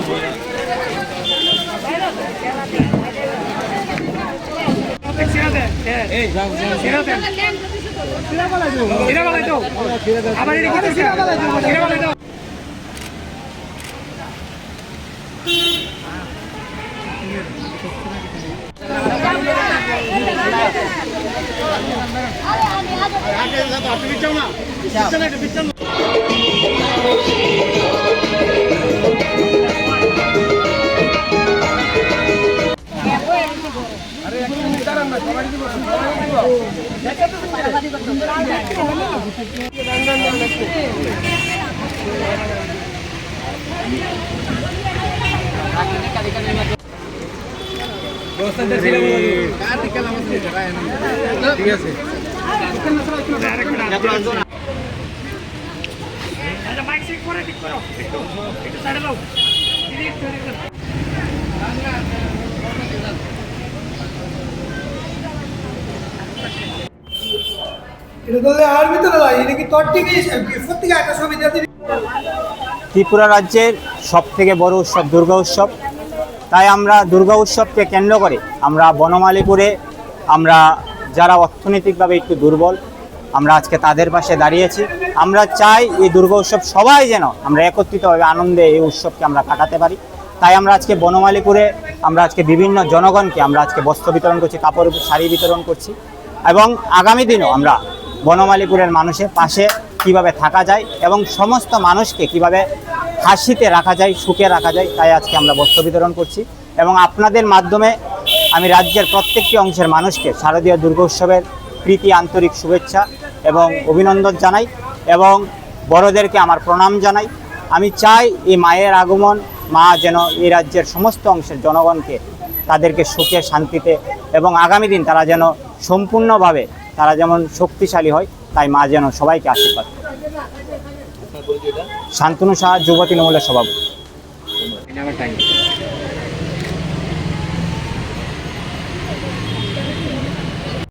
Mic check করে ঠিক করো একটু একটু সাইডে দাও এদিকে একটু, এটা ভিতরে নয় এটা কি তোর থেকে সত্যিকার একটা ছবি দিয়ে ত্রিপুরা রাজ্যের সব থেকে বড় উৎসব দুর্গা উৎসব। তাই আমরা দুর্গা উৎসবকে কেন্দ্র করে আমরা বনমালীপুরে আমরা যারা অর্থনৈতিকভাবে একটু দুর্বল, আমরা আজকে তাদের পাশে দাঁড়িয়েছি। আমরা চাই এই দুর্গা উৎসব সবাই যেন আমরা একত্রিতভাবে আনন্দে এই উৎসবকে আমরা কাটাতে পারি। তাই আমরা আজকে বনমালীপুরে আমরা আজকে বিভিন্ন জনগণকে আমরা আজকে বস্ত্র বিতরণ করছি, কাপড় শাড়ি বিতরণ করছি এবং আগামী দিনও আমরা বনমালীপুরের মানুষের পাশে কীভাবে থাকা যায় এবং সমস্ত মানুষকে কীভাবে হাসিতে রাখা যায়, সুখে রাখা যায়, তাই আজকে আমরা বস্ত্র বিতরণ করছি। এবং আপনাদের মাধ্যমে আমি রাজ্যের প্রত্যেকটি অংশের মানুষকে শারদীয় দুর্গোৎসবের প্রীতি, আন্তরিক শুভেচ্ছা এবং অভিনন্দন জানাই এবং বড়দেরকে আমার প্রণাম জানাই। আমি চাই এই মায়ের আগমন, মা যেন এই রাজ্যের সমস্ত অংশের জনগণকে তাদেরকে সুখে, শান্তিতে এবং আগামী দিন তারা যেন সম্পূর্ণভাবে তারা যেমন শক্তিশালী হয় তাই মা যেন সবাইকে আশীর্বাদ করে। শান্তনু সাহা যুব তৃণমূলের সভাপতি।